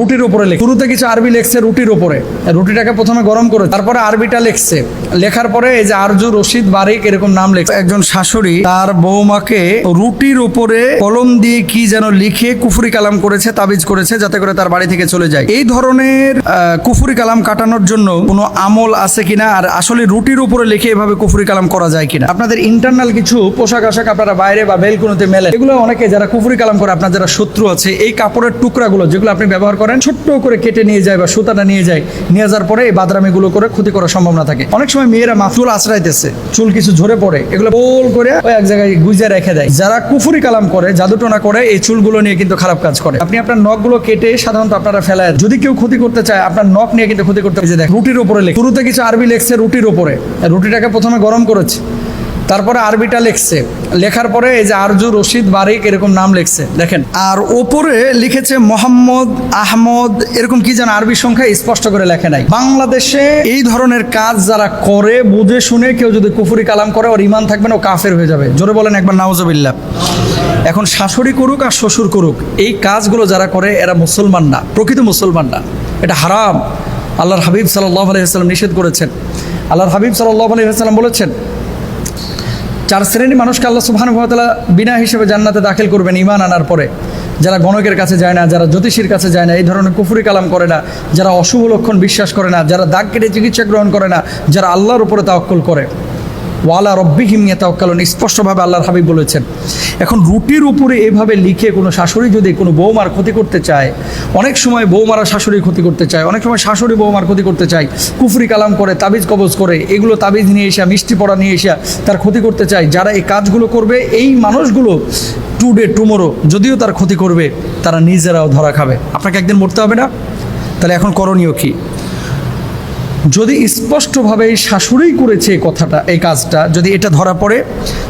রুটির উপরে লেখে। শুরুতে কিছু আরবি লেখছে রুটির উপরে। রুটিটাকে প্রথমে গরম করে, তারপরে আরবিটা লেখছে। লেখার পরে এই যে আরজু রশিদ বারিক এরকম নাম লেখছে। একজন শাশুড়ি তার বৌমাকে রুটির উপরে কলম দিয়ে কি যেন লিখে কুফরি কালাম করেছে, তাবিজ করেছে, যাতে করে তার বাড়ি থেকে চলে যায়। এই ধরনের কুফরি কালাম কাটানোর জন্য কোনো আমল আছে কিনা? আর আসলে রুটির উপরে লিখে এভাবে কুফরি কালাম করা যায় কিনা? আপনাদের ইন্টারনাল কিছু পোশাক আশাক আপনারা বাইরে বা বেলকুনিতে মেলে। এগুলো অনেকে যারা কুফুরি কালাম করে, আপনার যারা শত্রু আছে, এই কাপড়ের টুকরাগুলো যেগুলো আপনি ব্যবহার করেন ছোট্ট করে কেটে নিয়ে যায় বা সুতাটা নিয়ে যায়, নিয়ে যাওয়ার পরে এই বাদরামিগুলো করে ক্ষতি করার সম্ভাবনা থাকে। অনেক সময় মেয়েরা মাফুল আশ্রাইতেছে চুল কিছু ঝরে পড়ে, এগুলো গোল করে ওই এক জায়গায় গুজে রেখে দেয়। যারা কুফুরি কালাম করে, জাদুটোনা করে, এই চুলগুলো নিয়ে কিন্তু খারাপ কাজ করে। আপনি আপনার নখগুলো কেটে সাধারণত আপনারা ফেলায় যদি কেউ ক্ষতি করতে চায়, আপনার নখ নিয়ে কিন্তু ক্ষতি করতে যে দেখ রুটির উপরে লেখ। শুরুতে কিছু আরবি লেখছে রুটির উপরে। রুটিটাকে প্রথমে গরম করেছে। তারপরে আরবিটা লিখছে। লেখার পরে এই যে আরজু রশিদ বারিক এরকম নাম লিখছে, দেখেন। আর ওপরে লিখেছে মোহাম্মদ আহমদ, এরকম কি যেন আরবি সংখ্যা স্পষ্ট করে লেখে নাই। বাংলাদেশে এই ধরনের কাজ যারা করে, বুঝে শুনে কেউ যদি কুফুরি কালাম করে, ওর ইমান থাকবে না, ও কাফের হয়ে যাবে। জোরে বলেন একবার নাওজবিল্লা এখন শাশুড়ি করুক আর শ্বশুর করুক, এই কাজগুলো যারা করে, এরা মুসলমান না, প্রকৃত মুসলমান না। এটা হারাম। আল্লাহর হাবিব সাল্লাহ আলহিহাস্লাম নিষেধ করেছেন। আল্লাহর হাবিব সাল্লাহ আলহিহাস্লাম বলেছেন চার শ্রেণির মানুষকে আল্লাহ সুবহানুভাতালা বিনা হিসেবে জান্নাতে দাখিল করবেন ইমান আনার পরে। যারা গণকের কাছে যায় না, যারা জ্যোতিষীর কাছে যায় না, এই ধরনের কুফুরি কালাম করে না, যারা অশুভ লক্ষণ বিশ্বাস করে না, যারা দাগ কেটে চিকিৎসা গ্রহণ করে না, যারা আল্লাহর উপরে তাওয়াক্কুল করে। ওয়ালা রব্বি হিমিয়া তাওয়াক্কালুন স্পষ্টভাবে আল্লাহর হাবিব বলেছেন। এখন রুটির উপরে এভাবে লিখে কোনো শাশুড়ি যদি কোনো বৌমার ক্ষতি করতে চায়, অনেক সময় বৌমারা শাশুড়ির ক্ষতি করতে চায়, অনেক সময় শাশুড়ি বৌমার ক্ষতি করতে চায়, কুফরি কালাম করে, তাবিজ কবজ করে, এগুলো তাবিজ নিয়ে এসে, মিষ্টি পড়া নিয়ে এসে তার ক্ষতি করতে চায়, যারা এই কাজগুলো করবে, এই মানুষগুলো টুডে টুমোরো, যদিও তার ক্ষতি করবে, তারা নিজেরাও ধরা খাবে। আপনাকে একদিন মরতে হবে না? তাহলে এখন করণীয় কী? যদি স্পষ্টভাবে এই শাশুড়ি করেছে এই কথাটা, এই কাজটা, যদি এটা ধরা পড়ে,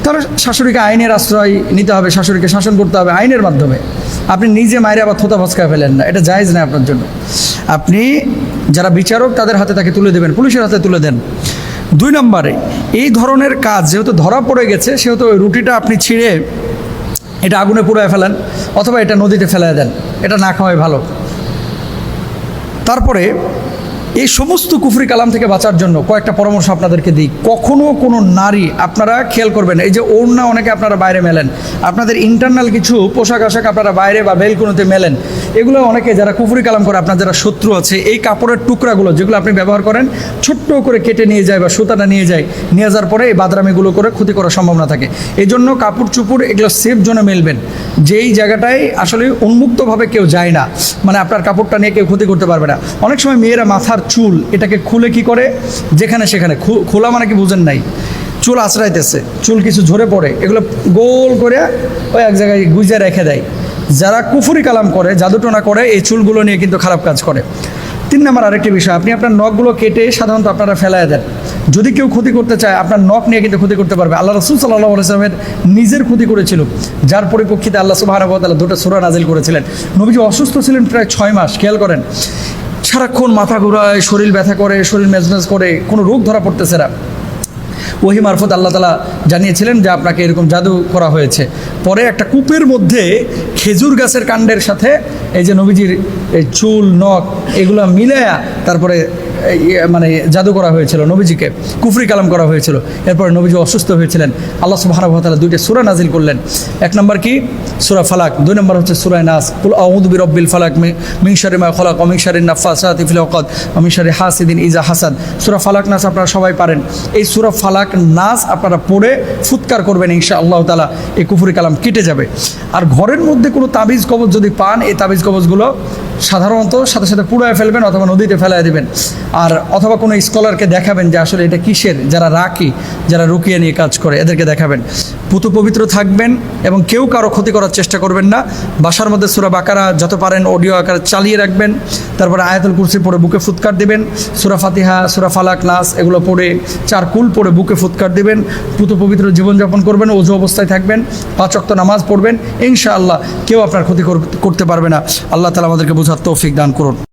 তাহলে শাশুড়িকে আইনের আশ্রয় নিতে হবে, শাশুড়িকে শাসন করতে হবে আইনের মাধ্যমে। আপনি নিজে মায়ের আবার থোতা ফসকা ফেলেন না, এটা জায়েজ না আপনার জন্য। আপনি যারা বিচারক, তাদের হাতে তাকে তুলে দেবেন, পুলিশের হাতে তুলে দেন। দুই নম্বরে, এই ধরনের কাজ যেহেতু ধরা পড়ে গেছে, সেহেতু ওই রুটিটা আপনি ছিঁড়ে এটা আগুনে পুড়ায় ফেলেন, অথবা এটা নদীতে ফেলায় দেন, এটা না খাওয়াই ভালো। তারপরে এই সমস্ত কুফরি কালাম থেকে বাঁচার জন্য কয়েকটা পরামর্শ আপনাদেরকে দিই। কখনো কোনো নারী, আপনারা খেয়াল করবেন, এই যে ওড়না অনেকে আপনারা বাইরে মেলেন, আপনাদের ইন্টারনাল কিছু পোশাক আশাক আপনারা বাইরে বা বেলকুনিতে মেলেন, এগুলো অনেকে যারা কুফরি কালাম করে, আপনার যারা শত্রু আছে, এই কাপড়ের টুকরাগুলো যেগুলো আপনি ব্যবহার করেন, ছোট্ট করে কেটে নিয়ে যায় বা সুতাটা নিয়ে যায়, নিয়ে যাওয়ার পরে এই বাদরামিগুলো করে ক্ষতি করার সম্ভাবনা থাকে। এই জন্য কাপড় চুপড় এগুলো সেফ জোনে মেলবেন। যেই জায়গাটায় আসলে উন্মুক্তভাবে কেউ যায় না মানে আপনার কাপড়টা নিয়ে কেউ ক্ষতি করতে পারবে না। অনেক সময় মেয়েরা মাথার চুল, এটাকে খুলে কি করে? যেখানে সেখানে। খোলা মানে কি বুঝেন নাই? চুল আশ্রাইতেছে চুল কিছু ঝরে পড়ে, এগুলো গোল করে ওই এক জায়গায় গুজে রেখে দেয়। যারা কুফুরি কালাম করে, জাদুটোনা করে, এই চুলগুলো নিয়ে কিন্তু খারাপ কাজ করে। তিন নম্বর আরেকটি বিষয়, আপনি আপনার নখগুলো কেটে সাধারণত আপনারা ফেলায় দেন। যদি কেউ ক্ষতি করতে চায়, আপনার নখ নিয়ে কিন্তু ক্ষতি করতে পারবে। আল্লাহ রসুল সাল্লাহ আলাইসলামের নিজের ক্ষতি করেছিল। যার পরিপ্রেক্ষিতে আল্লাহ সুবাহানবতাল্লাহ দুটো সুরা নাজিল করেছিলেন। নবীজি অসুস্থ ছিলেন প্রায় ছয় মাস, খেয়াল করেন। সারাক্ষণ মাথা ঘুরায়, শরীর ব্যথা করে, শরীর মেজমেজ করে, কোনো রোগ ধরা পড়তেছে না। ওহি মারফত আল্লাহ তালা জানিয়েছিলেন যে আপনাকে এরকম জাদু করা হয়েছে। পরে একটা কূপের মধ্যে খেজুর গাছের কাণ্ডের সাথে এই যে নবীজির এই চুল, নখ, এগুলো মিলায়া তারপরে মানে জাদু করা হয়েছিল, নবীজিকে, কুফরি কালাম করা হয়েছিল। এরপরে নবীজি অসুস্থ হয়েছিলেন। আল্লাহ সুবাহানবতালা দুইটা সুরা নাজিল করলেন। এক নম্বর কি? সুরা ফালাক। দুই নম্বর হচ্ছে সুরায় নাস। কুল আউদবি রব্বিল ফালাক মিংসারি মা খলাক অমিংসারি নাফাসাত ইফিল ওকদ অমিংসারি হাসিদিন ইজা হাসাদ সুরা ফালাক নাস আপনারা সবাই পারেন। এই সুরা ফালাক নাস আপনারা পড়ে ফুৎকার করবেন ইনশা আল্লাহ তালা এই কুফুরি কালাম কেটে যাবে। আর ঘরের মধ্যে কোনো তাবিজ কবজ যদি পান, এই তাবিজ কবজগুলো সাধারণত সাথে সাথে পুড়ায় ফেলবেন অথবা নদীতে ফেলায় দেবেন। আর অথবা কোনো স্কলারকে দেখাবেন যে আসলে এটা কিসের? যারা রাখি যারা রুকিয়ে নিয়ে কাজ করে, এদেরকে দেখাবেন। পুতু পবিত্র থাকবেন এবং কেউ কারও ক্ষতি করার চেষ্টা করবেন না। বাসার মধ্যে সুরা বাকারা যত পারেন অডিও আকারে চালিয়ে রাখবেন। তারপরে আয়াতুল কুরসি পড়ে বুকে ফুৎকার দিবেন। সুরা ফাতিহা, সুরা ফালাক, নাস এগুলো পড়ে চার কুল পড়ে বুকে ফুৎকার দিবেন। পুতু পবিত্র জীবনযাপন করবেন, অজু অবস্থায় থাকবেন, পাঁচ অক্ত নামাজ পড়বেন। ইনশাআল্লাহ কেউ আপনার ক্ষতি কর- করতে পারবে না। আল্লাহ তালা আমাদেরকে বোঝার তৌফিক দান করুন।